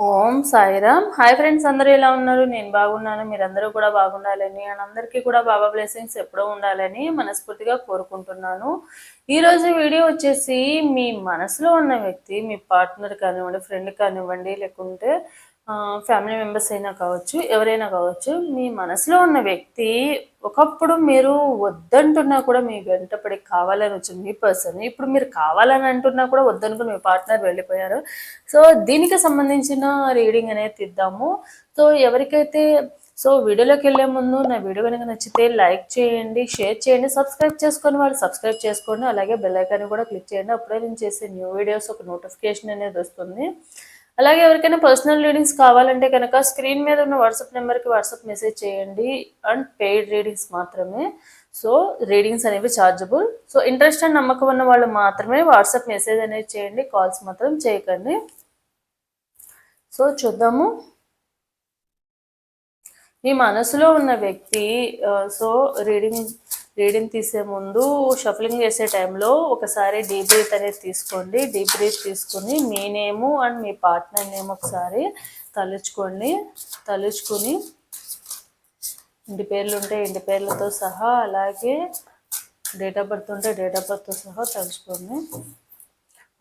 ఓం Sairam. Hi friends అందరూ ఎలా ఉన్నారు? నేను బాగున్నాను మీరందరూ కూడా బాగుండాలని అండ్ అందరికీ కూడా బాబా బ్లెస్సింగ్స్ ఎప్పుడూ ఉండాలని మనస్ఫూర్తిగా కోరుకుంటున్నాను. ఈ రోజు వీడియో వచ్చేసి మీ మనసులో ఉన్న వ్యక్తి మీ పార్ట్నర్ కానివ్వండి ఫ్రెండ్ కానివ్వండి లేకుంటే ఫ్యామిలీ మెంబర్స్ అయినా కావచ్చు ఎవరైనా కావచ్చు మీ మనసులో ఉన్న వ్యక్తి ఒకప్పుడు మీరు వద్దంటున్నా కూడా మీ వెంటపడి కావాలని వచ్చింది మీ పర్సన్ ఇప్పుడు మీరు కావాలని అంటున్నా కూడా వద్దనుకుని మీ పార్ట్నర్ వెళ్ళిపోయారు. సో దీనికి సంబంధించిన రీడింగ్ అనేది ఇద్దాము సో ఎవరికైతే సో వీడియోలోకి వెళ్ళే ముందు నా వీడియో కనుక నచ్చితే లైక్ చేయండి షేర్ చేయండి సబ్స్క్రైబ్ చేసుకొని వాళ్ళు సబ్స్క్రైబ్ చేసుకోండి. అలాగే బెల్ ఐకాన్ కూడా క్లిక్ చేయండి. అప్పుడే నేను చేసే న్యూ వీడియోస్ ఒక నోటిఫికేషన్ అనేది వస్తుంది. అలాగే ఎవరికైనా పర్సనల్ రీడింగ్స్ కావాలంటే కనుక స్క్రీన్ మీద ఉన్న వాట్సాప్ నెంబర్కి వాట్సాప్ మెసేజ్ చేయండి. అండ్ పెయిడ్ రీడింగ్స్ మాత్రమే. సో రీడింగ్స్ అనేవి ఛార్జబుల్ సో ఇంట్రెస్ట్ అండ్ నమ్మకం ఉన్న వాళ్ళు మాత్రమే వాట్సాప్ మెసేజ్ అనేది చేయండి. కాల్స్ మాత్రం చేయకండి. సో చూద్దాము. మీ మనసులో ఉన్న వ్యక్తి uh, సో రీడింగ్ రీడింగ్ తీసే ముందు షఫలింగ్ చేసే టైంలో ఒకసారి డీప్ బ్రీత్ అనేది తీసుకోండి. డీప్ బ్రీత్ తీసుకుని మీ నేము అండ్ మీ పార్ట్నర్ నేమ్ ఒకసారి తలుచుకోండి. తలుచుకుని ఇంటి పేర్లు ఉంటే ఇంటి పేర్లతో సహా అలాగే డేట్ ఆఫ్ బర్త్ ఉంటే డేట్ ఆఫ్ బర్త్తో సహా తలుచుకోండి.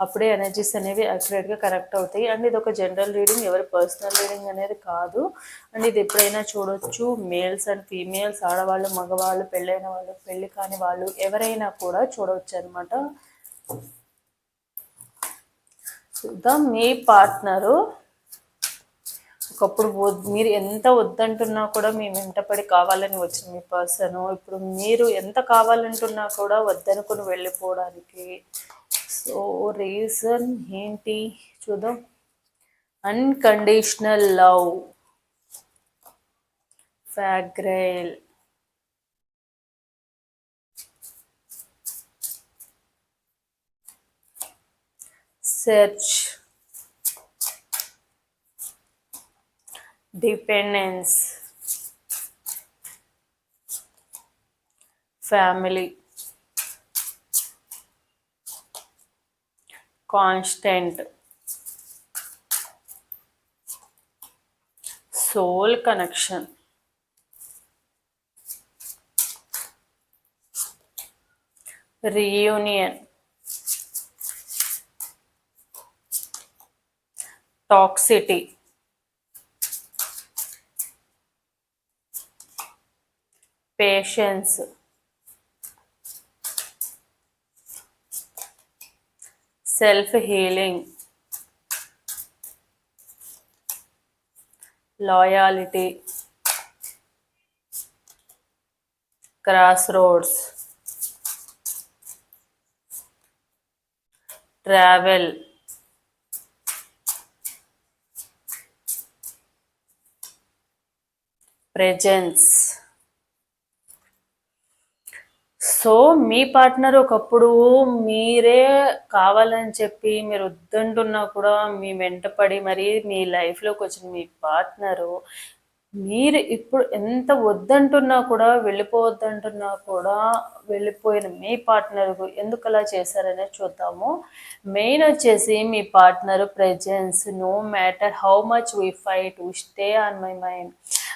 అప్పుడే ఎనర్జీస్ అనేవి అక్యురేట్గా కరెక్ట్ అవుతాయి. అండ్ ఇది ఒక జనరల్ రీడింగ్ ఎవరి పర్సనల్ రీడింగ్ అనేది కాదు. అండ్ ఇది ఎప్పుడైనా చూడొచ్చు. మేల్స్ అండ్ ఫీమేల్స్ ఆడవాళ్ళు మగవాళ్ళు పెళ్ళైన వాళ్ళు పెళ్ళి కాని వాళ్ళు ఎవరైనా కూడా చూడవచ్చు అనమాట చూద్దాం. మీ పార్ట్నరు ఒకప్పుడు మీరు ఎంత వద్దంటున్నా కూడా మీ వెంటపడి కావాలని వచ్చిన మీ పర్సన్ ఇప్పుడు మీరు ఎంత కావాలంటున్నా కూడా వద్దనుకుని వెళ్ళిపోవడానికి సో రీజన్ ఏంటి చూద్దాం unconditional love fragile search dependence family constant soul connection reunion toxicity patience self healing loyalty cross roads travel presence so మీ పార్ట్నర్ ఒకప్పుడు మీరే కావాలని చెప్పి మీరు వద్దంటున్నా కూడా మీ వెంటపడి మరి మీ లైఫ్లోకి వచ్చిన మీ పార్ట్నరు మీరు ఇప్పుడు ఎంత వద్దంటున్నా కూడా వెళ్ళిపోవద్దంటున్నా కూడా వెళ్ళిపోయిన మీ పార్ట్నర్ ఎందుకు అలా చేశారనే చూద్దాము. మెయిన్ వచ్చేసి మీ partner presence no matter how much we fight we stay on my mind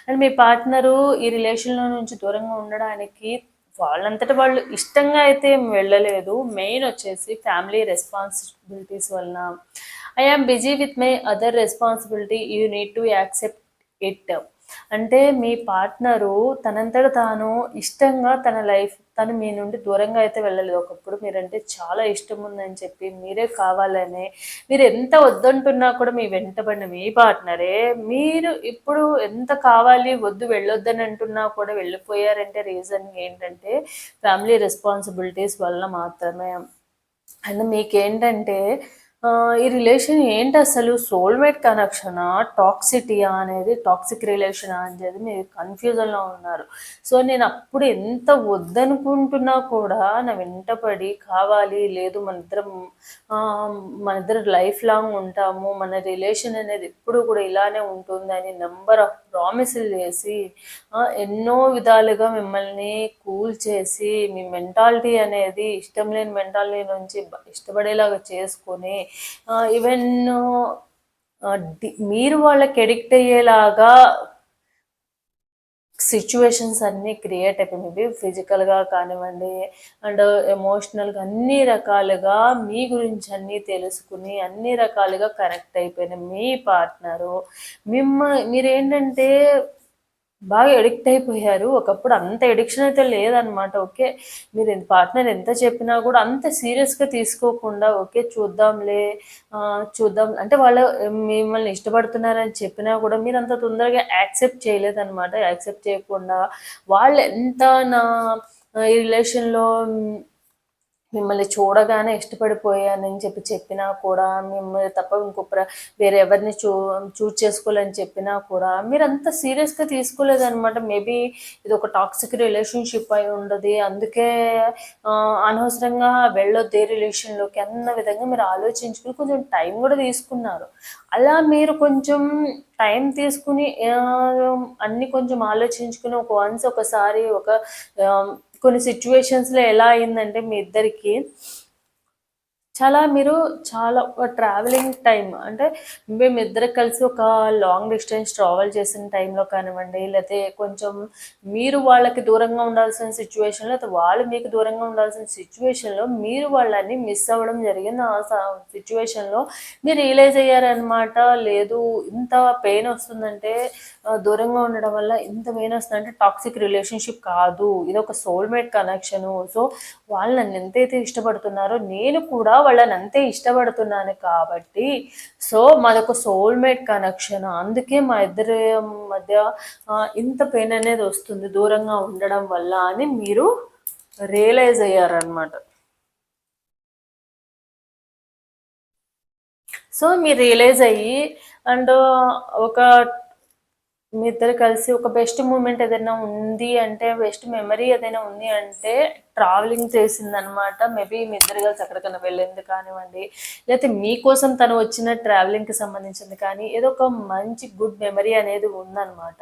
and me partner ఈ రిలేషన్లో నుంచి దూరంగా ఉండడానికి వాళ్ళంతట వాళ్ళు ఇష్టంగా అయితే వెళ్ళలేదు. మెయిన్ వచ్చేసి ఫ్యామిలీ రెస్పాన్సిబిలిటీస్ వలన. I am busy with my other responsibility. You need to accept it. అంటే మీ పార్ట్నరు తనంతట తాను ఇష్టంగా తన లైఫ్ తను మీ నుండి దూరంగా అయితే వెళ్ళలేదు. ఒకప్పుడు మీరంటే చాలా ఇష్టం ఉందని చెప్పి మీరే కావాలని మీరు ఎంత వద్దంటున్నా కూడా మీ వెంటబడిన మీ పార్ట్నరే. మీరు ఇప్పుడు ఎంత కావాలి వద్దు వెళ్ళొద్దని అంటున్నా కూడా వెళ్ళిపోయారంటే రీజన్ ఏంటంటే ఫ్యామిలీ రెస్పాన్సిబిలిటీస్ వల్ల మాత్రమే. అండ్ మీకేంటంటే ఈ రిలేషన్ ఏంటి అసలు? సోల్మేట్ కనెక్షనా? టాక్సిటీయా అనేది? టాక్సిక్ రిలేషన్ అనేది మీరు కన్ఫ్యూజన్లో ఉన్నారు. సో నేను అప్పుడు ఎంత వద్దనుకుంటున్నా కూడా నా వెంటపడి కావాలి లేదు మన ఇద్దరం మన ఇద్దరు లైఫ్ లాంగ్ ఉంటాము మన రిలేషన్ అనేది ఎప్పుడు కూడా ఇలానే ఉంటుందని నెంబర్ ఆఫ్ ప్రామిసులు చేసి ఎన్నో విధాలుగా మిమ్మల్ని కూల్ చేసి మీ మెంటాలిటీ అనేది ఇష్టం లేని మెంటాలిటీ నుంచి ఇష్టపడేలాగా చేసుకొని ఈవెన్ మీరు వాళ్ళకి ఎడిక్ట్ అయ్యేలాగా సిచ్యువేషన్స్ అన్నీ క్రియేట్ అయిపోయి మేబీ ఫిజికల్గా కానివ్వండి అండ్ ఎమోషనల్గా అన్ని రకాలుగా మీ గురించి అన్నీ తెలుసుకుని అన్ని రకాలుగా కనెక్ట్ అయిపోయిన మీ పార్ట్నరు మిమ్మ మీరేంటంటే బాగా ఎడిక్ట్ అయిపోయారు. ఒకప్పుడు అంత ఎడిక్షన్ అయితే లేదనమాట ఓకే మీరు ఎంత పార్ట్నర్ ఎంత చెప్పినా కూడా అంత సీరియస్గా తీసుకోకుండా ఓకే చూద్దాంలే చూద్దాం. అంటే వాళ్ళు మిమ్మల్ని ఇష్టపడుతున్నారని చెప్పినా కూడా మీరు అంత తొందరగా యాక్సెప్ట్ చేయలేదన్నమాట. యాక్సెప్ట్ చేయకుండా వాళ్ళు ఎంత నా ఈ రిలేషన్లో మిమ్మల్ని చూడగానే ఇష్టపడిపోయానని చెప్పి చెప్పినా కూడా మిమ్మల్ని తప్ప ఇంకొక వేరే ఎవరిని చూ చూజ్ చేసుకోవాలని చెప్పినా కూడా మీరు అంత సీరియస్గా తీసుకోలేదన్నమాట. మేబీ ఇది ఒక టాక్సిక్ రిలేషన్షిప్ అయి ఉండదు. అందుకే అనవసరంగా వెళ్ళొద్దు రిలేషన్లోకి అన్న విధంగా మీరు ఆలోచించుకుని కొంచెం టైం కూడా తీసుకున్నారు. అలా మీరు కొంచెం టైం తీసుకుని అన్ని కొంచెం ఆలోచించుకుని ఒక వన్స్ ఒకసారి ఒక కొన్ని సిచ్యువేషన్స్లో ఎలా అయిందంటే మీ ఇద్దరికి చాలా మీరు చాలా ట్రావెలింగ్ టైం అంటే మేము ఇద్దరు కలిసి ఒక లాంగ్ డిస్టెన్స్ ట్రావెల్ చేసిన టైంలో కానివ్వండి లేకపోతే కొంచెం మీరు వాళ్ళకి దూరంగా ఉండాల్సిన సిచ్యువేషన్లో లేకపోతే వాళ్ళు మీకు దూరంగా ఉండాల్సిన సిచ్యువేషన్లో మీరు వాళ్ళని మిస్ అవ్వడం జరిగింది. ఆ సిచ్యువేషన్లో మీరు రియలైజ్ అయ్యారనమాట లేదు ఇంత పెయిన్ వస్తుందంటే దూరంగా ఉండడం వల్ల ఇంత పెయిన్ వస్తుందంటే టాక్సిక్ రిలేషన్షిప్ కాదు. ఇది ఒక సోల్మేట్ కనెక్షను సో వాళ్ళు నన్ను ఎంతైతే ఇష్టపడుతున్నారో నేను కూడా వాళ్ళని అంతే ఇష్టపడుతున్నాను కాబట్టి సో మాదొక సోల్మేట్ కనెక్షన్ అందుకే మా ఇద్దరి మధ్య ఇంత పెయిన్ అనేది వస్తుంది దూరంగా ఉండడం వల్ల అని మీరు రియలైజ్ అయ్యారనమాట సో మీరు రియలైజ్ అయ్యి అండ్ ఒక మీ ఇద్దరు కలిసి ఒక బెస్ట్ మూమెంట్ ఏదైనా ఉంది అంటే బెస్ట్ మెమరీ ఏదైనా ఉంది అంటే ట్రావెలింగ్ చేసిందనమాట మేబీ మీ ఇద్దరు కలిసి ఎక్కడికైనా వెళ్ళింది కానివ్వండి లేకపోతే మీకోసం తను వచ్చిన ట్రావెలింగ్కి సంబంధించింది కానీ ఏదో ఒక మంచి గుడ్ మెమరీ అనేది ఉందన్నమాట.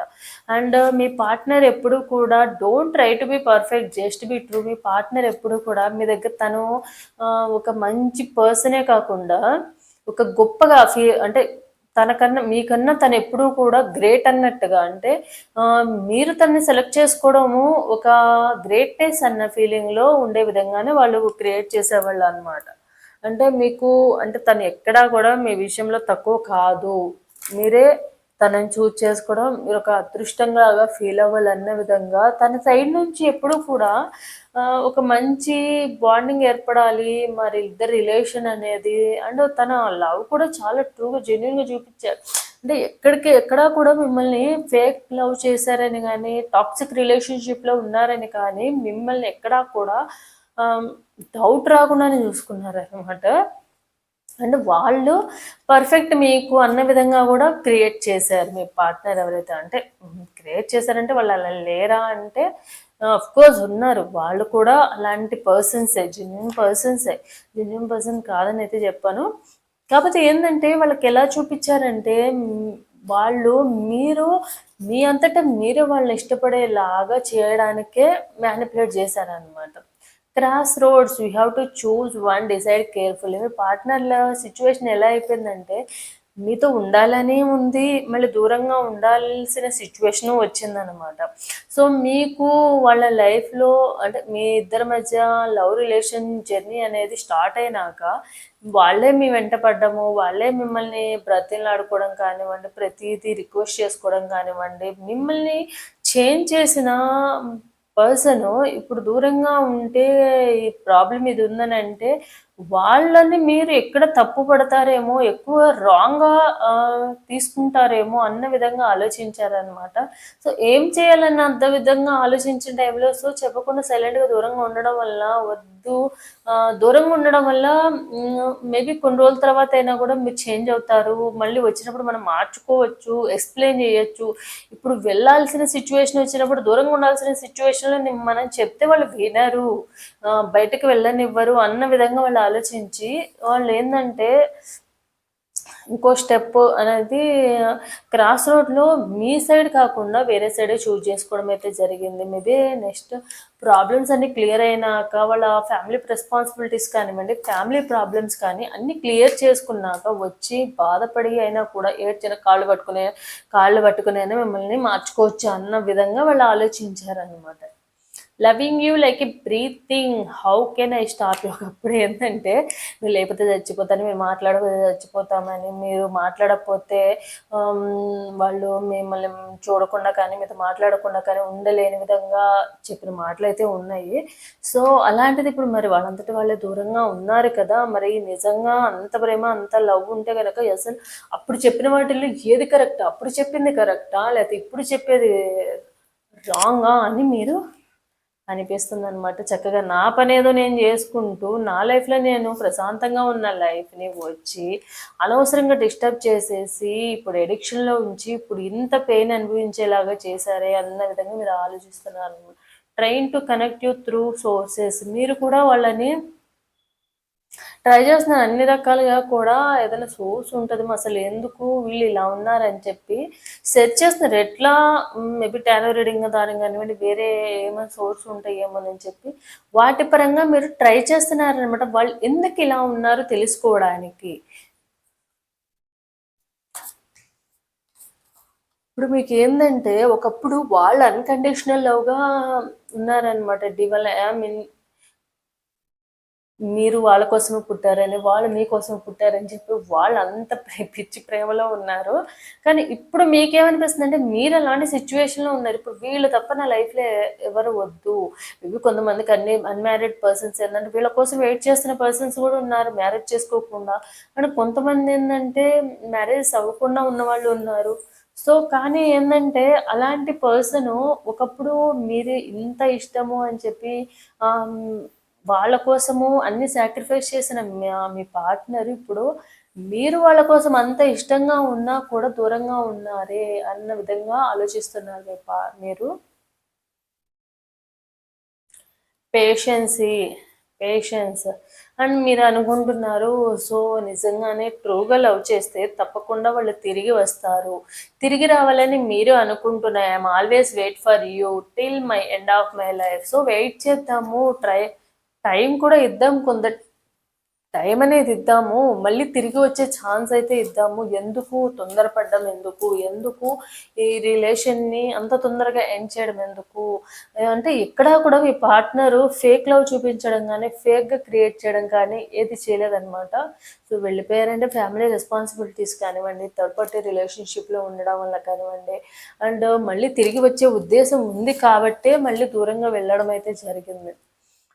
అండ్ మీ పార్ట్నర్ ఎప్పుడు కూడా don't try to be perfect just be true me partner ఎప్పుడు కూడా మీ దగ్గర తను ఒక మంచి పర్సనే కాకుండా ఒక గొప్పగా ఫీ అంటే తనకన్నా మీకన్నా తను ఎప్పుడూ కూడా గ్రేట్ అన్నట్టుగా అంటే మీరు తనని సెలెక్ట్ చేసుకోవడము ఒక గ్రేట్నెస్ అన్న ఫీలింగ్లో ఉండే విధంగానే వాళ్ళు క్రియేట్ చేసేవాళ్ళు అనమాట అంటే మీకు అంటే తను ఎక్కడా కూడా మీ విషయంలో తక్కువ కాదు. మీరే తనని చూజ్ చేసుకోవడం మీరు ఒక అదృష్టంగా ఫీల్ అవ్వాలన్న విధంగా తన సైడ్ నుంచి ఎప్పుడూ కూడా ఒక మంచి బాండింగ్ ఏర్పడాలి మరి ఇద్దరు రిలేషన్ అనేది అండ్ తన లవ్ కూడా చాలా ట్రూగా జెన్యున్గా చూపించారు. అంటే ఎక్కడికి ఎక్కడా కూడా మిమ్మల్ని ఫేక్ లవ్ చేశారని కానీ టాక్సిక్ రిలేషన్షిప్లో ఉన్నారని కానీ మిమ్మల్ని ఎక్కడా కూడా డౌట్ రాకుండానే చూసుకున్నారు అనమాట అండ్ వాళ్ళు పర్ఫెక్ట్ మీకు అన్న విధంగా కూడా క్రియేట్ చేశారు మీ పార్ట్నర్ ఎవరైతే అంటే క్రియేట్ చేశారంటే వాళ్ళు అలా లేరా అంటే అఫ్ కోర్స్ ఉన్నారు. వాళ్ళు కూడా అలాంటి పర్సన్సే జెన్యున్ పర్సన్సే జెన్యున్ పర్సన్ కాదని అయితే చెప్పాను. కాకపోతే ఏంటంటే వాళ్ళకి ఎలా చూపించారంటే వాళ్ళు మీరు మీ అంతటా మీరే వాళ్ళని ఇష్టపడేలాగా చేయడానికే మ్యానిపులేట్ చేశారనమాట cross roads you have to choose one decide carefully మీ పార్ట్నర్ల సిచ్యువేషన్ ఎలా అయిపోయిందంటే మీతో ఉండాలని ఉంది మళ్ళీ దూరంగా ఉండాల్సిన సిచ్యువేషన్ వచ్చిందనమాట సో మీకు వాళ్ళ లైఫ్లో అంటే మీ ఇద్దరి మధ్య లవ్ రిలేషన్ జర్నీ అనేది స్టార్ట్ అయినాక వాళ్ళే మీ వెంట పడ్డము వాళ్ళే మిమ్మల్ని బ్రతిలాడుకోవడం కానివ్వండి ప్రతిదీ రిక్వెస్ట్ చేసుకోవడం కానివ్వండి మిమ్మల్ని చేంజ్ చేసిన పర్సన్ ఇప్పుడు దూరంగా ఉంటే ఈ ప్రాబ్లం ఇది ఉందని అంటే వాళ్ళని మీరు ఎక్కడ తప్పు పడతారేమో ఎక్కువ రాంగ్గా తీసుకుంటారేమో అన్న విధంగా ఆలోచించారనమాట సో ఏం చేయాలన్న అంత విధంగా ఆలోచించిన టైంలో సో చెప్పకుండా సైలెంట్గా దూరంగా ఉండడం వల్ల వద్దు దూరంగా ఉండడం వల్ల మేబీ కొన్ని రోజుల తర్వాత అయినా కూడా మీరు చేంజ్ అవుతారు. మళ్ళీ వచ్చినప్పుడు మనం మార్చుకోవచ్చు ఎక్స్ప్లెయిన్ చేయొచ్చు. ఇప్పుడు వెళ్ళాల్సిన సిచ్యువేషన్ వచ్చినప్పుడు దూరంగా ఉండాల్సిన సిచ్యువేషన్లో మనం చెప్తే వాళ్ళు వినరు. బయటకు వెళ్ళనివ్వరు అన్న విధంగా వాళ్ళు ఆలోచించి వాళ్ళు ఏంటంటే ఇంకో స్టెప్ అనేది క్రాస్ రోడ్లో మీ సైడ్ కాకుండా వేరే సైడే చూజ్ చేసుకోవడం అయితే జరిగింది. మేబీ నెక్స్ట్ ప్రాబ్లమ్స్ అన్ని క్లియర్ అయినాక వాళ్ళ ఫ్యామిలీ రెస్పాన్సిబిలిటీస్ కానివ్వండి ఫ్యామిలీ ప్రాబ్లమ్స్ కానీ అన్ని క్లియర్ చేసుకున్నాక వచ్చి బాధపడి అయినా కూడా ఏడ్చిన కాళ్ళు పట్టుకునే కాళ్ళు పట్టుకునే మిమ్మల్ని మార్చుకోవచ్చు అన్న విధంగా వాళ్ళు ఆలోచించారనమాట loving you like a breathing. How can I stop ఒకప్పుడు ఏంటంటే మీరు లేకపోతే చచ్చిపోతాను మీరు మాట్లాడకపోతే చచ్చిపోతామని మీరు మాట్లాడకపోతే వాళ్ళు మిమ్మల్ని చూడకుండా కానీ మీతో మాట్లాడకుండా కానీ ఉండలేని విధంగా చెప్పిన మాటలు అయితే ఉన్నాయి. సో అలాంటిది ఇప్పుడు మరి వాళ్ళంతటి వాళ్ళే దూరంగా ఉన్నారు కదా మరి నిజంగా అంత ప్రేమ అంత లవ్ ఉంటే కనుక అసలు అప్పుడు చెప్పిన వాటిల్లో ఏది కరెక్టా? అప్పుడు చెప్పింది కరెక్టా? లేకపోతే ఇప్పుడు చెప్పేది రాంగా అని మీరు అనిపిస్తుంది అనమాట చక్కగా నా పనేదో నేను చేసుకుంటూ నా లైఫ్లో నేను ప్రశాంతంగా ఉన్న లైఫ్ని వచ్చి అనవసరంగా డిస్టర్బ్ చేసేసి ఇప్పుడు ఎడిక్షన్లో ఉంచి ఇప్పుడు ఇంత పెయిన్ అనుభవించేలాగా చేశారే అన్న విధంగా మీరు ఆలోచిస్తున్నారు. Train to connect you through sources. మీరు కూడా వాళ్ళని ట్రై చేస్తున్నాను అన్ని రకాలుగా కూడా ఏదైనా సోర్స్ ఉంటుంది అసలు ఎందుకు వీళ్ళు ఇలా ఉన్నారని చెప్పి సెర్చ్ చేస్తున్నారు ఎట్లా మేబీ టారో రీడింగ్ దాని కానివ్వండి వేరే ఏమైనా సోర్స్ ఉంటాయేమోనని చెప్పి వాటి పరంగా మీరు ట్రై చేస్తున్నారనమాట. వాళ్ళు ఎందుకు ఇలా ఉన్నారో తెలుసుకోవడానికి? ఇప్పుడు మీకు ఏంటంటే ఒకప్పుడు వాళ్ళు అన్కండిషనల్ లవ్గా ఉన్నారనమాట. డివల్ ఐ మీన్ మీరు వాళ్ళ కోసమే పుట్టారని వాళ్ళు మీకోసం పుట్టారని చెప్పి వాళ్ళు అంత పిచ్చి ప్రేమలో ఉన్నారు. కానీ ఇప్పుడు మీకేమనిపిస్తుంది అంటే మీరు అలాంటి సిచ్యువేషన్లో ఉన్నారు. ఇప్పుడు వీళ్ళు తప్ప నా లైఫ్లో ఎవరు వద్దు. ఇవి కొంతమందికి అన్ని అన్మ్యారీడ్ పర్సన్స్ ఏంటంటే వీళ్ళ కోసం వెయిట్ చేస్తున్న పర్సన్స్ కూడా ఉన్నారు మ్యారేజ్ చేసుకోకుండా. అండ్ కొంతమంది ఏంటంటే మ్యారేజ్ అవ్వకుండా ఉన్న వాళ్ళు ఉన్నారు. సో కానీ ఏంటంటే అలాంటి పర్సన్ ఒకప్పుడు మీరు ఇంత ఇష్టము అని చెప్పి వాళ్ళ కోసము అన్ని సాక్రిఫైస్ చేసిన మీ పార్ట్నర్ ఇప్పుడు మీరు వాళ్ళ కోసం అంత ఇష్టంగా ఉన్నా కూడా దూరంగా ఉన్నారే అన్న విధంగా ఆలోచిస్తున్నారు మీ పా మీరు? పేషెన్సీ పేషెన్స్ అండ్ మీరు అనుకుంటున్నారు సో నిజంగానే ట్రూగా లవ్ చేస్తే తప్పకుండా వాళ్ళు తిరిగి వస్తారు. తిరిగి రావాలని మీరు అనుకుంటున్నారు I'm always wait for you till my end of my life so wait చేద్దాము ట్రై టైం కూడా ఇద్దాం కొంత టైం అనేది ఇద్దాము. మళ్ళీ తిరిగి వచ్చే ఛాన్స్ అయితే ఇద్దాము. ఎందుకు తొందరపడ్డం ఎందుకు? ఎందుకు ఈ రిలేషన్ని అంత తొందరగా ఎండ్ చేయడం ఎందుకు? అంటే ఎక్కడా కూడా మీ పార్ట్నరు ఫేక్ లవ్ చూపించడం కానీ ఫేక్గా క్రియేట్ చేయడం కానీ ఏది చేయలేదన్నమాట. సో వెళ్ళిపోయారంటే ఫ్యామిలీ రెస్పాన్సిబిలిటీస్ కానివ్వండి థర్డ్ పార్టీ రిలేషన్షిప్లో ఉండడం వల్ల కానివ్వండి. అండ్ మళ్ళీ తిరిగి వచ్చే ఉద్దేశం ఉంది కాబట్టే మళ్ళీ దూరంగా వెళ్ళడం అయితే జరిగింది.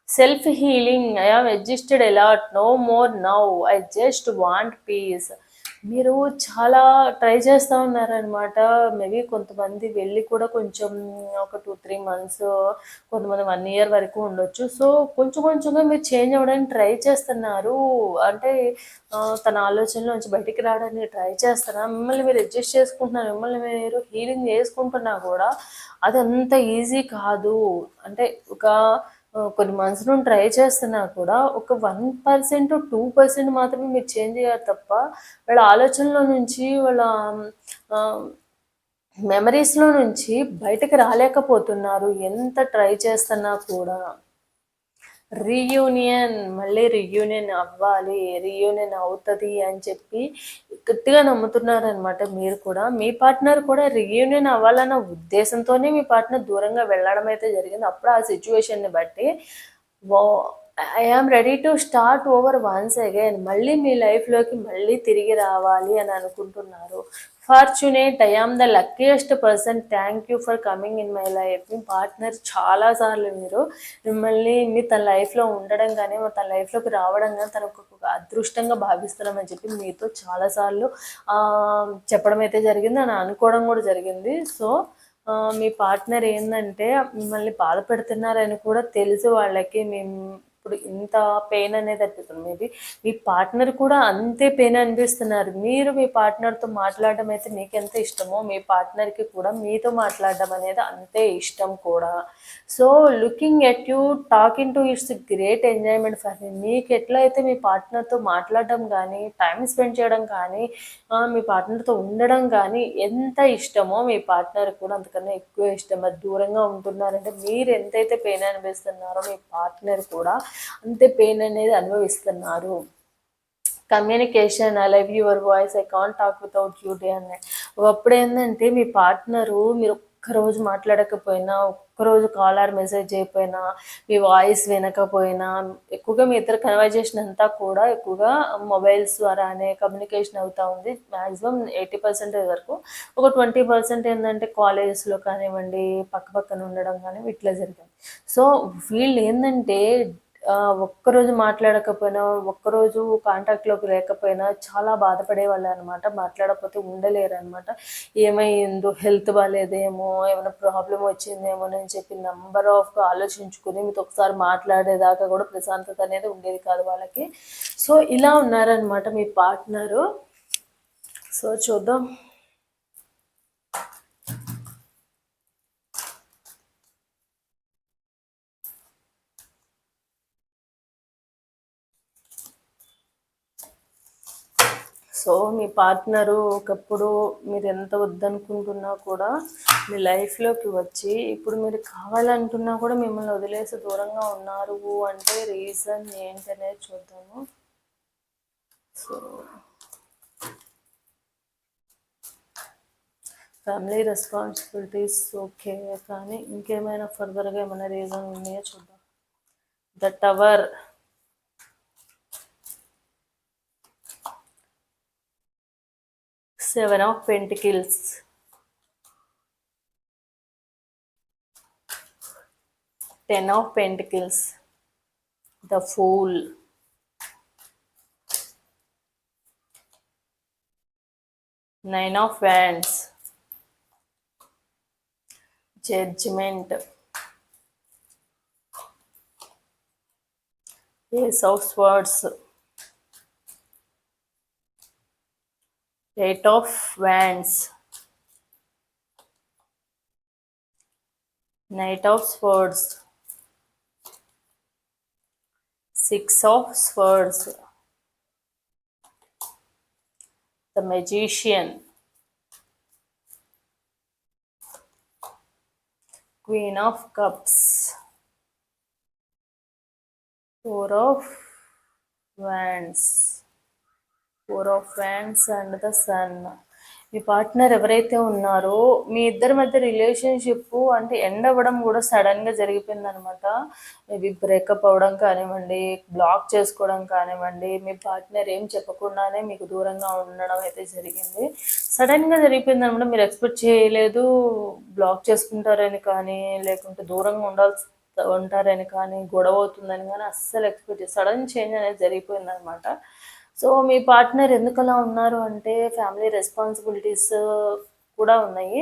Self healing I have adjusted a lot no more now I just want peace మీరు చాలా ట్రై చేస్తూ ఉన్నారనమాట మేబీ కొంతమంది వెళ్ళి కూడా కొంచెం ఒక టూ త్రీ మంత్స్ కొంతమంది వన్ ఇయర్ వరకు ఉండొచ్చు. సో కొంచెం కొంచెంగా మీరు చేంజ్ అవ్వడానికి ట్రై చేస్తున్నారు. అంటే తన ఆలోచనలోంచి బయటికి రావడానికి ట్రై చేస్తున్నారు మిమ్మల్ని మీరు అడ్జస్ట్ చేసుకుంటున్నారు. మిమ్మల్ని మీరు హీలింగ్ చేసుకుంటున్నా కూడా అది అంత ఈజీ కాదు. అంటే ఒక కొన్ని మంత్స్ నుండి ట్రై చేస్తున్నా కూడా ఒక వన్ పర్సెంట్ టూ పర్సెంట్ మాత్రమే మీరు చేంజ్ అయ్యారు తప్ప వాళ్ళ ఆలోచనలో నుంచి వాళ్ళ మెమరీస్లో నుంచి బయటకు రాలేకపోతున్నారు. ఎంత ట్రై చేస్తున్నా కూడా. రీయూనియన్ మళ్ళీ రీయూనియన్ అవ్వాలి రీయూనియన్ అవుతుంది అని చెప్పి గట్టిగా నమ్ముతున్నారనమాట మీరు కూడా. మీ పార్ట్నర్ కూడా రీయూనియన్ అవ్వాలన్న ఉద్దేశంతోనే మీ పార్ట్నర్ దూరంగా వెళ్ళడం అయితే జరిగింది. అప్పుడు ఆ సిచ్యువేషన్ని బట్టి వా I am ready to start over once again. మళ్ళీ మీ లైఫ్లోకి మళ్ళీ తిరిగి రావాలి అని అనుకుంటున్నారు. Fortunate I am the luckiest person thank you for coming in my life me partner చాలాసార్లు మీరు మిమ్మల్ని మీ తన లైఫ్లో ఉండడం కానీ తన లైఫ్లోకి రావడం కానీ తన ఒక అదృష్టంగా భావిస్తున్నామని చెప్పి మీతో చాలాసార్లు చెప్పడం అయితే జరిగింది. అని అనుకోవడం కూడా జరిగింది. సో మీ పార్ట్నర్ ఏంటంటే మిమ్మల్ని బాధ పెడుతున్నారని కూడా తెలుసు వాళ్ళకి మేము ఇప్పుడు ఇంత పెయిన్ అనేది అనిపిస్తుంది. మేబీ మీ పార్ట్నర్ కూడా అంతే పెయిన్ అనిపిస్తున్నారు. మీరు మీ పార్ట్నర్తో మాట్లాడడం అయితే మీకు ఎంత ఇష్టమో మీ పార్ట్నర్కి కూడా మీతో మాట్లాడడం అనేది అంతే ఇష్టం కూడా. So looking at you talking to it's great enjoyment for మీ మీకు ఎట్లా అయితే మీ పార్ట్నర్తో మాట్లాడడం కానీ టైం స్పెండ్ చేయడం కానీ మీ పార్ట్నర్తో ఉండడం కానీ ఎంత ఇష్టమో మీ పార్ట్నర్ కూడా అంతకన్నా ఎక్కువ ఇష్టం. అది దూరంగా ఉంటున్నారంటే మీరు ఎంతైతే పెయిన్ అనిపిస్తున్నారో మీ పార్ట్నర్ కూడా అంతే పెయిన్ అనేది అనుభవిస్తున్నారు. Communication I love your voice I can't talk without you day అనే. ఒకప్పుడు ఏంటంటే మీ పార్ట్నరు మీరు ఒక్కరోజు మాట్లాడకపోయినా ఒక్కరోజు కాల్ ఆర్ మెసేజ్ చేయకపోయినా మీ వాయిస్ వినకపోయినా ఎక్కువగా మీ ఇద్దరు కన్వర్జేషన్ అంతా కూడా ఎక్కువగా మొబైల్స్ ద్వారానే కమ్యూనికేషన్ అవుతూ ఉంది. మ్యాక్సిమం ఎయిటీ పర్సెంటేజ్ వరకు. ఒక ట్వంటీ పర్సెంట్ ఏంటంటే కాలేజెస్లో కానివ్వండి పక్క పక్కన ఉండడం కానీ ఇట్లా జరిగింది. సో వీళ్ళు ఏంటంటే ఒక్కరోజు మాట్లాడకపోయినా ఒక్కరోజు కాంటాక్ట్లోకి లేకపోయినా చాలా బాధపడేవాళ్ళు అనమాట మాట్లాడకపోతే ఉండలేరు అనమాట ఏమైందో హెల్త్ బాగాలేదేమో ఏమైనా ప్రాబ్లం వచ్చిందేమో అని చెప్పి నంబర్ ఆఫ్ ఆలోచించుకుని మీతో ఒకసారి మాట్లాడేదాకా కూడా ప్రశాంతత అనేది ఉండేది కాదు వాళ్ళకి. సో ఇలా ఉన్నారనమాట మీ పార్ట్నరు సో చూద్దాం. సో మీ పార్ట్నరు ఒకప్పుడు మీరు ఎంత వద్దనుకుంటున్నా కూడా మీ లైఫ్లోకి వచ్చి ఇప్పుడు మీరు కావాలంటున్నా కూడా మిమ్మల్ని వదిలేసి దూరంగా ఉన్నారు అంటే రీజన్ ఏంటనేది చూద్దాము. సో ఫ్యామిలీ రెస్పాన్సిబిలిటీస్ ఓకే కానీ ఇంకేమైనా ఫర్దర్గా ఏమైనా రీజన్ ఉన్నాయో చూద్దాం. The tower seven of pentacles. Ten of pentacles. The fool. Nine of wands. Judgment. Ace of swords. eight of wands knight of swords. Six of swords. The magician. Queen of cups. Four of wands four of wands and the sun. Me partner ఎవరైతే ఉన్నారో మీ ఇద్దరి మధ్య relationship అంటే end అవ్వడం కూడా సడన్గా జరిగిపోయింది అనమాట మేబీ బ్రేకప్ అవ్వడం కానివ్వండి బ్లాక్ చేసుకోవడం కానివ్వండి మీ పార్ట్నర్ ఏం చెప్పకుండానే మీకు దూరంగా ఉండడం అయితే జరిగింది. సడన్గా జరిగిపోయింది అనమాట మీరు ఎక్స్పెక్ట్ చేయలేదు బ్లాక్ చేసుకుంటారని కానీ లేకుంటే దూరంగా ఉండాల్సి ఉంటారని కానీ గొడవ అవుతుందని కానీ అస్సలు ఎక్స్పెక్ట్ సడన్ చేంజ్ అనేది జరిగిపోయింది అనమాట సో మీ పార్ట్నర్ ఎందుకు అలా ఉన్నారు అంటే ఫ్యామిలీ రెస్పాన్సిబిలిటీస్ కూడా ఉన్నాయి.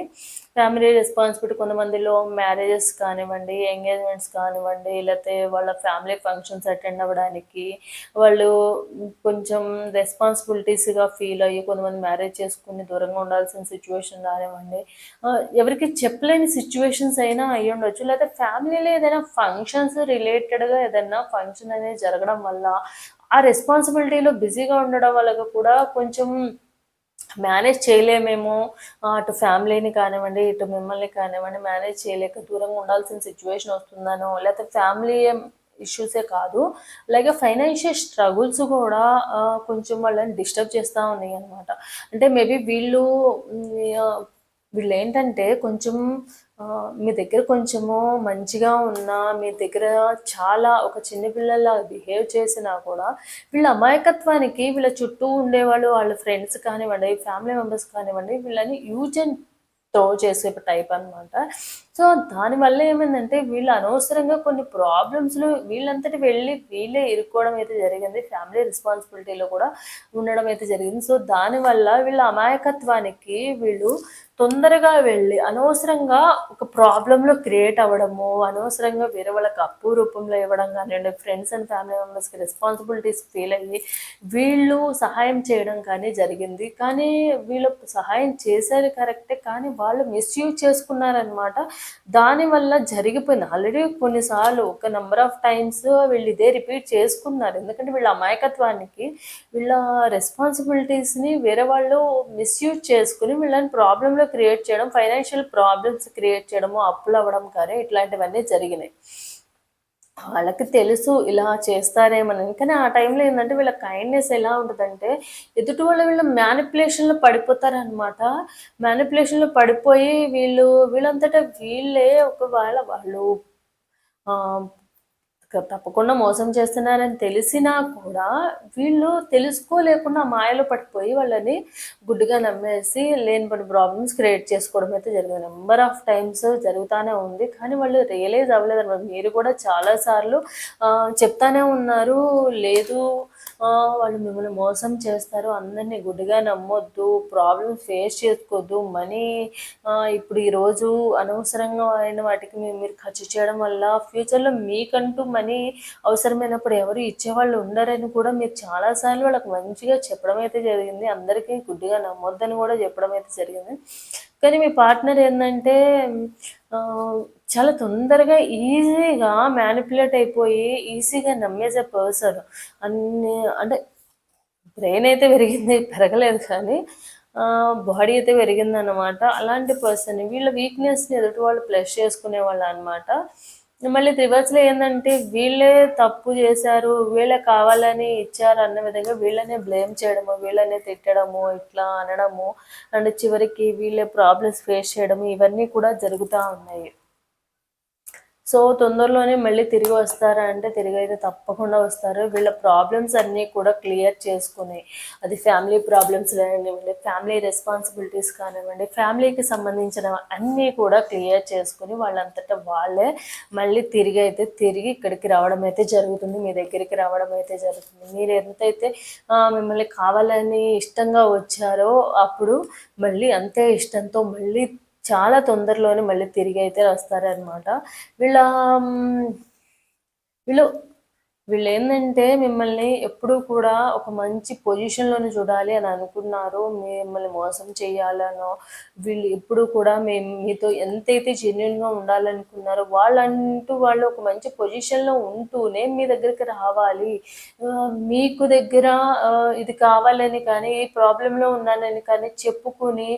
ఫ్యామిలీ రెస్పాన్సిబిలిటీ కొంతమందిలో మ్యారేజెస్ కానివ్వండి ఎంగేజ్మెంట్స్ కానివ్వండి లేకపోతే వాళ్ళ ఫ్యామిలీ ఫంక్షన్స్ అటెండ్ అవ్వడానికి వాళ్ళు కొంచెం రెస్పాన్సిబిలిటీస్గా ఫీల్ అయ్యి కొంతమంది మ్యారేజ్ చేసుకుని దూరంగా ఉండాల్సిన సిచ్యువేషన్ కానివ్వండి ఎవరికి చెప్పలేని సిచ్యువేషన్స్ అయినా అయ్యి ఉండొచ్చు. లేకపోతే ఫ్యామిలీలో ఏదైనా ఫంక్షన్స్ రిలేటెడ్గా ఏదైనా ఫంక్షన్ అనేది జరగడం వల్ల ఆ రెస్పాన్సిబిలిటీలో బిజీగా ఉండడం వల్ల కూడా కొంచెం మేనేజ్ చేయలేమేమో. అటు ఫ్యామిలీని కానివ్వండి ఇటు మిమ్మల్ని కానివ్వండి మేనేజ్ చేయలేక దూరంగా ఉండాల్సిన సిచ్యువేషన్ వస్తుందనో లేకపోతే ఫ్యామిలీ ఇష్యూసే కాదు. అలాగే ఫైనాన్షియల్ స్ట్రగుల్స్ కూడా కొంచెం వాళ్ళని డిస్టర్బ్ చేస్తూ ఉన్నాయి అనమాట అంటే మేబీ వీళ్ళు వీళ్ళు ఏంటంటే కొంచెం మీ దగ్గర కొంచెము మంచిగా ఉన్నా మీ దగ్గర చాలా ఒక చిన్నపిల్లలా బిహేవ్ చేసినా కూడా వీళ్ళ అమాయకత్వానికి వీళ్ళ చుట్టూ ఉండేవాళ్ళు వాళ్ళ ఫ్రెండ్స్ కానివ్వండి ఫ్యామిలీ మెంబర్స్ కానివ్వండి వీళ్ళని యూజ్ అండ్ త్రో చేసే టైప్ అనమాట సో దానివల్ల ఏమైందంటే వీళ్ళు అనవసరంగా కొన్ని ప్రాబ్లమ్స్లో వీళ్ళంతటి వెళ్ళి వీళ్ళే ఇరుక్కోవడం అయితే జరిగింది ఫ్యామిలీ రెస్పాన్సిబిలిటీలో కూడా ఉండడం అయితే జరిగింది. సో దానివల్ల వీళ్ళ అమాయకత్వానికి వీళ్ళు తొందరగా వెళ్ళి అనవసరంగా ఒక ప్రాబ్లంలో క్రియేట్ అవ్వడము అనవసరంగా వేరే వాళ్ళకి అప్పు రూపంలో ఇవ్వడం కానివ్వండి ఫ్రెండ్స్ అండ్ ఫ్యామిలీ మెంబర్స్కి రెస్పాన్సిబిలిటీస్ ఫీల్ అయ్యి వీళ్ళు సహాయం చేయడం కానీ జరిగింది. కానీ వీళ్ళు సహాయం చేశారు కరెక్టే కానీ వాళ్ళు మిస్యూజ్ చేసుకున్నారనమాట దానివల్ల జరిగిపోయింది. ఆల్రెడీ కొన్నిసార్లు ఒక నెంబర్ ఆఫ్ టైమ్స్ వీళ్ళు ఇదే రిపీట్ చేసుకున్నారు. ఎందుకంటే వీళ్ళ అమాయకత్వానికి వీళ్ళ రెస్పాన్సిబిలిటీస్ని వేరే వాళ్ళు మిస్యూజ్ చేసుకుని వీళ్ళని ప్రాబ్లంలో క్రియేట్ చేయడం ఫైనాన్షియల్ ప్రాబ్లమ్స్ క్రియేట్ చేయడము అప్పులు అవ్వడం కానీ ఇట్లాంటివన్నీ జరిగినాయి. వాళ్ళకి తెలుసు ఇలా చేస్తారేమని కానీ ఆ టైంలో ఏంటంటే వీళ్ళ కైండ్నెస్ ఎలా ఉంటుందంటే ఎదుటి వాళ్ళ వీళ్ళు మ్యానిపులేషన్లో పడిపోతారనమాట మ్యానిపులేషన్లో పడిపోయి వీళ్ళు వీళ్ళంతటా వీళ్ళే ఒకవేళ వాళ్ళు తప్పకుండా మోసం చేస్తున్నారని తెలిసినా కూడా వీళ్ళు తెలుసుకోలేకుండా మాయలో పడిపోయి వాళ్ళని గుడ్డుగా నమ్మేసి లేని పని ప్రాబ్లమ్స్ క్రియేట్ చేసుకోవడం అయితే జరిగింది. నెంబర్ ఆఫ్ టైమ్స్ జరుగుతూనే ఉంది. కానీ వాళ్ళు రియలైజ్ అవ్వలేదు అనమాట మీరు కూడా చాలాసార్లు చెప్తానే ఉన్నారు. లేదు వాళ్ళు మిమ్మల్ని మోసం చేస్తారు. అందరినీ గుడ్డిగా నమ్మొద్దు. ప్రాబ్లమ్స్ ఫేస్ చేసుకోవద్దు మనీ ఇప్పుడు ఈరోజు అనవసరంగా అయిన వాటికి మీరు ఖర్చు చేయడం వల్ల ఫ్యూచర్లో మీకంటూ మనీ అవసరమైనప్పుడు ఎవరు ఇచ్చేవాళ్ళు ఉండరని కూడా మీరు చాలాసార్లు వాళ్ళకి మంచిగా చెప్పడం అయితే జరిగింది. అందరికీ గుడ్డిగా నమ్మొద్దని కూడా చెప్పడం అయితే జరిగింది. కానీ మీ పార్ట్నర్ ఏంటంటే చాలా తొందరగా ఈజీగా మ్యానిపులేట్ అయిపోయి ఈజీగా నమ్మేసే పర్సన్ అన్ని అంటే బ్రెయిన్ అయితే పెరిగింది పెరగలేదు కానీ బాడీ అయితే పెరిగింది అనమాట అలాంటి పర్సన్ వీళ్ళ వీక్నెస్ని ఎదుటి వాళ్ళు ప్లస్ చేసుకునే వాళ్ళు అనమాట మళ్ళీ త్రివర్స్లో ఏంటంటే వీళ్ళే తప్పు చేశారు వీళ్ళే కావాలని ఇచ్చారు అన్న విధంగా వీళ్ళనే బ్లేమ్ చేయడము వీళ్ళనే తిట్టడము ఇట్లా అనడము అండ్ చివరికి వీళ్ళే ప్రాబ్లమ్స్ ఫేస్ చేయడము ఇవన్నీ కూడా జరుగుతూ ఉన్నాయి. సో తొందరలోనే మళ్ళీ తిరిగి వస్తారా అంటే తిరిగి అయితే తప్పకుండా వస్తారు. వీళ్ళ ప్రాబ్లమ్స్ అన్నీ కూడా క్లియర్ చేసుకుని అది ఫ్యామిలీ ప్రాబ్లమ్స్ కానివ్వండి ఫ్యామిలీ రెస్పాన్సిబిలిటీస్ కానివ్వండి ఫ్యామిలీకి సంబంధించిన అన్నీ కూడా క్లియర్ చేసుకుని వాళ్ళంతటా వాళ్ళే మళ్ళీ తిరిగి అయితే తిరిగి ఇక్కడికి రావడం అయితే జరుగుతుంది మీ దగ్గరికి రావడం అయితే జరుగుతుంది. మీరు ఎంతైతే మిమ్మల్ని కావాలని ఇష్టంగా వచ్చారో అప్పుడు మళ్ళీ అంతే ఇష్టంతో మళ్ళీ చాలా తొందరలోనే మళ్ళీ తిరిగి అయితే వస్తారనమాట వీళ్ళ వీళ్ళు వీళ్ళు ఏంటంటే మిమ్మల్ని ఎప్పుడూ కూడా ఒక మంచి పొజిషన్లోనే చూడాలి అని అనుకున్నారు. మిమ్మల్ని మోసం చేయాలనో వీళ్ళు ఎప్పుడు కూడా మేము మీతో ఎంతైతే జెన్యున్గా ఉండాలనుకున్నారో వాళ్ళంటూ వాళ్ళు ఒక మంచి పొజిషన్లో ఉంటూనే మీ దగ్గరికి రావాలి. మీకు దగ్గర ఇది కావాలని కానీ ఈ ప్రాబ్లంలో ఉన్నానని కానీ చెప్పుకుని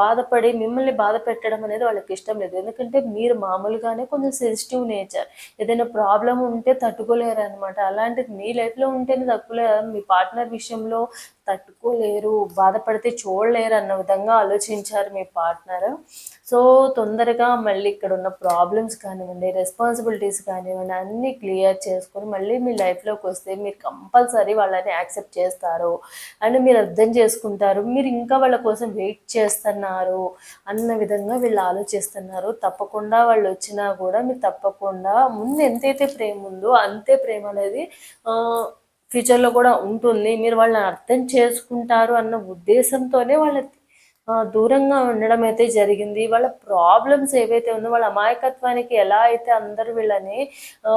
బాధపడి మిమ్మల్ని బాధ పెట్టడం అనేది వాళ్ళకి ఇష్టం లేదు. ఎందుకంటే మీరు మామూలుగానే కొంచెం సెన్సిటివ్ నేచర్ ఏదైనా ప్రాబ్లం ఉంటే తట్టుకోలేరు అనమాట అలాంటిది మీ లైఫ్లో ఉంటేనే తట్టుకోలేరు మీ పార్ట్నర్ విషయంలో తట్టుకోలేరు బాధపడితే చూడలేరు అన్న విధంగా ఆలోచించారు మీ పార్ట్నర్ సో తొందరగా మళ్ళీ ఇక్కడ ఉన్న ప్రాబ్లమ్స్ కానివ్వండి రెస్పాన్సిబిలిటీస్ కానివ్వండి అన్నీ క్లియర్ చేసుకొని మళ్ళీ మీ లైఫ్లోకి వస్తే మీరు కంపల్సరీ వాళ్ళని యాక్సెప్ట్ చేస్తారు. అండ్ మీరు అర్థం చేసుకుంటారు. మీరు ఇంకా వాళ్ళ కోసం వెయిట్ చేస్తున్నారు అన్న విధంగా వీళ్ళు ఆలోచిస్తున్నారు. తప్పకుండా వాళ్ళు వచ్చినా కూడా మీరు తప్పకుండా ముందు ఎంతైతే ప్రేమ ఉందో అంతే ప్రేమ అనేది ఫ్యూచర్లో కూడా ఉంటుంది. మీరు వాళ్ళని అర్థం చేసుకుంటారు అన్న ఉద్దేశంతోనే వాళ్ళ దూరంగా ఉండడం అయితే జరిగింది. వాళ్ళ ప్రాబ్లమ్స్ ఏవైతే ఉందో వాళ్ళ అమాయకత్వానికి ఎలా అయితే అందరు వీళ్ళని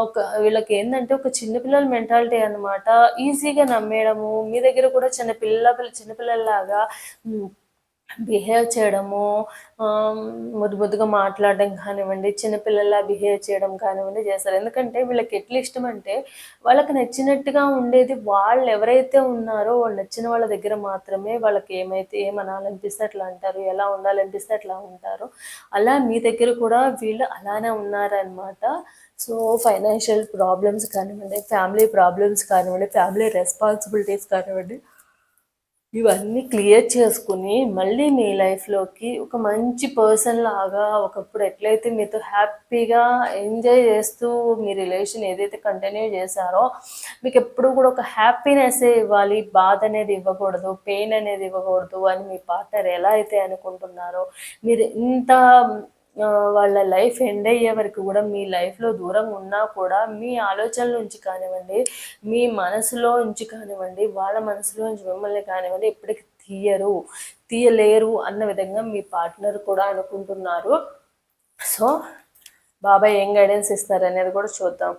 ఒక వీళ్ళకి ఏంటంటే ఒక చిన్నపిల్లల మెంటాలిటీ అన్నమాట. ఈజీగా నమ్మేయడము. మీ దగ్గర కూడా చిన్న పిల్ల చిన్నపిల్లల్లాగా లాగా బిహేవ్ చేయడము ముద్దు ముద్దుగా మాట్లాడడం కానివ్వండి చిన్నపిల్లల్లా బిహేవ్ చేయడం కానివ్వండి చేస్తారు. ఎందుకంటే వీళ్ళకి ఎట్లా ఇష్టం అంటే వాళ్ళకి నచ్చినట్టుగా ఉండేది వాళ్ళు ఎవరైతే ఉన్నారో వాళ్ళు నచ్చిన వాళ్ళ దగ్గర మాత్రమే వాళ్ళకి ఏమైతే ఏమనాలనిపిస్తే అట్లా అంటారు ఎలా ఉండాలనిపిస్తే అట్లా ఉంటారు. అలా మీ దగ్గర కూడా వీళ్ళు అలానే ఉన్నారనమాట సో ఫైనాన్షియల్ ప్రాబ్లమ్స్ కానివ్వండి ఫ్యామిలీ ప్రాబ్లమ్స్ కానివ్వండి ఫ్యామిలీ రెస్పాన్సిబిలిటీస్ కానివ్వండి ఇవన్నీ క్లియర్ చేసుకుని మళ్ళీ మీ లైఫ్లోకి ఒక మంచి పర్సన్ లాగా ఒకప్పుడు ఎట్లయితే మీతో హ్యాపీగా ఎంజాయ్ చేస్తూ మీ రిలేషన్ ఏదైతే కంటిన్యూ చేశారో మీకు ఎప్పుడు కూడా ఒక హ్యాపీనెస్ ఇవ్వాలి. బాధ అనేది ఇవ్వకూడదు పెయిన్ అనేది ఇవ్వకూడదు అని మీ పార్ట్నర్ ఎలా అయితే అనుకుంటున్నారో మీరు ఇంత వాళ్ళ లైఫ్ ఎండ్ అయ్యే వరకు కూడా మీ లైఫ్లో దూరంగా ఉన్నా కూడా మీ ఆలోచనల నుంచి కానివ్వండి మీ మనసులో నుంచి కానివ్వండి వాళ్ళ మనసులో నుంచి మిమ్మల్ని కానివ్వండి ఎప్పటికీ తీయరు తీయలేరు అన్న విధంగా మీ పార్ట్నర్ కూడా అనుకుంటున్నారు. సో బాబాయ్ ఏం గైడెన్స్ ఇస్తారు అనేది కూడా చూద్దాం.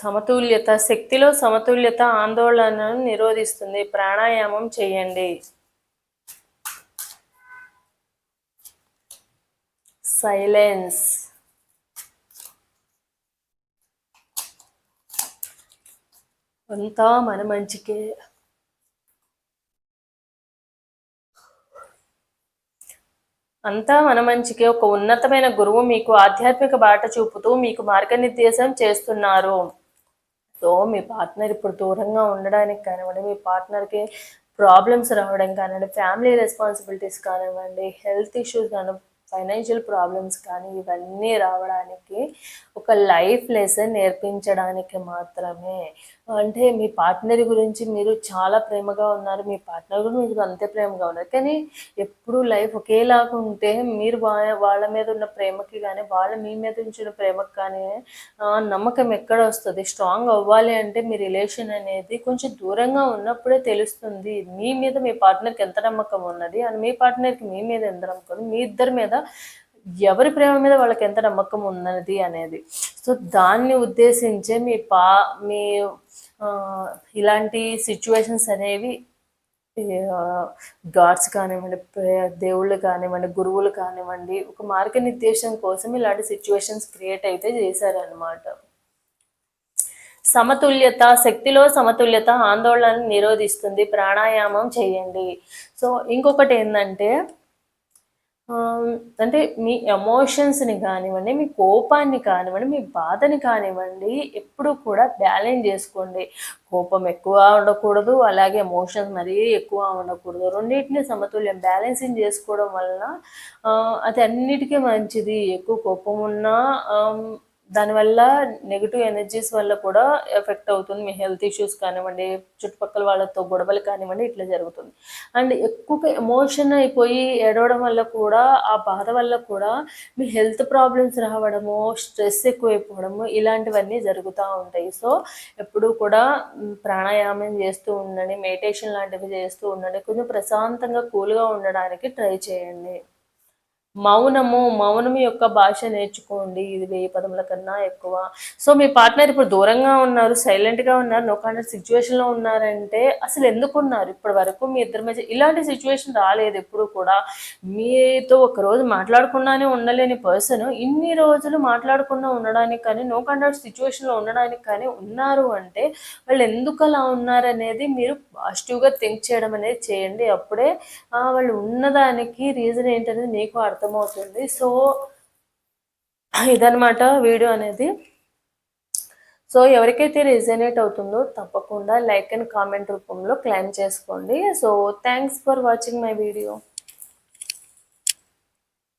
సమతుల్యత శక్తిలో సమతుల్యత ఆందోళనను నిరోధిస్తుంది. ప్రాణాయామం చేయండి. సైలెన్స్. అంతా మన మంచికే. అంతా మన మంచికి. ఒక ఉన్నతమైన గురువు మీకు ఆధ్యాత్మిక బాట చూపుతూ మీకు మార్గనిర్దేశం చేస్తున్నారు. సో మీ పార్ట్నర్ ఇప్పుడు దూరంగా ఉండడానికి కానివ్వండి మీ పార్ట్నర్కి ప్రాబ్లమ్స్ రావడం కానివ్వండి ఫ్యామిలీ రెస్పాన్సిబిలిటీస్ కానివ్వండి హెల్త్ ఇష్యూస్ కానీ ఫైనాన్షియల్ ప్రాబ్లమ్స్ కానీ ఇవన్నీ రావడానికి ఒక లైఫ్ లెసన్ నేర్పించడానికి మాత్రమే అంటే మీ పార్ట్నర్ గురించి మీరు చాలా ప్రేమగా ఉన్నారు. మీ పార్ట్నర్ కూడా మీకు అంతే ప్రేమగా ఉన్నారు. కానీ ఎప్పుడు లైఫ్ ఒకేలాగా ఉంటే మీరు వాళ్ళ మీద ఉన్న ప్రేమకి కానీ వాళ్ళ మీ మీద ఉంచిన ప్రేమకి కానీ నమ్మకం ఎక్కడ వస్తుంది? స్ట్రాంగ్ అవ్వాలి అంటే మీ రిలేషన్ అనేది కొంచెం దూరంగా ఉన్నప్పుడే తెలుస్తుంది. మీ మీద మీ పార్ట్నర్కి ఎంత నమ్మకం ఉన్నది? అండ్ మీ పార్ట్నర్కి మీ మీద ఎంత నమ్మకం మీ ఇద్దరి మీద ఎవరి ప్రేమ మీద వాళ్ళకి ఎంత నమ్మకం ఉన్నది అనేది. సో దాన్ని ఉద్దేశించే మీ పా మీ ఇలాంటి సిచ్యువేషన్స్ అనేవి గాడ్స్ కానివ్వండి ప్రే- దేవుళ్ళు కానివ్వండి గురువులు కానివ్వండి ఒక మార్గనిర్దేశం కోసం ఇలాంటి సిచ్యువేషన్స్ క్రియేట్ అయితే చేశారనమాట సమతుల్యత శక్తిలో సమతుల్యత ఆందోళనను నిరోధిస్తుంది. ప్రాణాయామం చేయండి. సో ఇంకొకటి ఏంటంటే అంటే మీ ఎమోషన్స్ని కానివ్వండి మీ కోపాన్ని కానివ్వండి మీ బాధని కానివ్వండి ఎప్పుడు కూడా బ్యాలెన్స్ చేసుకోండి. కోపం ఎక్కువ ఉండకూడదు అలాగే ఎమోషన్స్ మరీ ఎక్కువ ఉండకూడదు. రెండింటిని సమతుల్యం బ్యాలెన్సింగ్ చేసుకోవడం వలన అది అన్నిటికీ మంచిది. ఎక్కువ కోపం ఉన్నా దానివల్ల నెగిటివ్ ఎనర్జీస్ వల్ల కూడా ఎఫెక్ట్ అవుతుంది. మీ హెల్త్ ఇష్యూస్ కానివ్వండి చుట్టుపక్కల వాళ్ళతో గొడవలు కానివ్వండి ఇట్లా జరుగుతుంది. అండ్ ఎక్కువగా ఎమోషన్ అయిపోయి ఏడవడం వల్ల కూడా ఆ బాధ వల్ల కూడా మీ హెల్త్ ప్రాబ్లమ్స్ రావడము స్ట్రెస్ ఎక్కువైపోవడము ఇలాంటివన్నీ జరుగుతూ ఉంటాయి. సో ఎప్పుడూ కూడా ప్రాణాయామం చేస్తూ ఉండండి మెడిటేషన్ లాంటివి చేస్తూ ఉండండి. కొంచెం ప్రశాంతంగా కూల్గా ఉండడానికి ట్రై చేయండి. మౌనము మౌనం యొక్క భాష నేర్చుకోండి. ఇది వెయ్యి పదముల కన్నా ఎక్కువ. సో మీ పార్ట్నర్ ఇప్పుడు దూరంగా ఉన్నారు సైలెంట్గా ఉన్నారు నో కాంటాక్ట్ సిచ్యువేషన్లో ఉన్నారంటే అసలు ఎందుకు ఉన్నారు? ఇప్పటి వరకు మీ ఇద్దరి మధ్య ఇలాంటి సిచ్యువేషన్ రాలేదు ఎప్పుడు కూడా. మీతో ఒక రోజు మాట్లాడకుండానే ఉండలేని పర్సన్ ఇన్ని రోజులు మాట్లాడకుండా ఉండడానికి కానీ నో కాండ సిచ్యువేషన్లో ఉండడానికి కానీ ఉన్నారు అంటే వాళ్ళు ఎందుకు అలా ఉన్నారనేది మీరు పాజిటివ్గా థింక్ చేయడం అనేది చేయండి. అప్పుడే వాళ్ళు ఉన్నదానికి రీజన్ ఏంటనేది మీకు అర్థమవుతుంది. సో ఇదనమాట వీడియో అనేది. సో ఎవరికైతే రిజనేట్ అవుతుందో తప్పకుండా లైక్ అండ్ కామెంట్ రూపంలో క్లైమ్ చేసుకోండి. So thanks for watching my video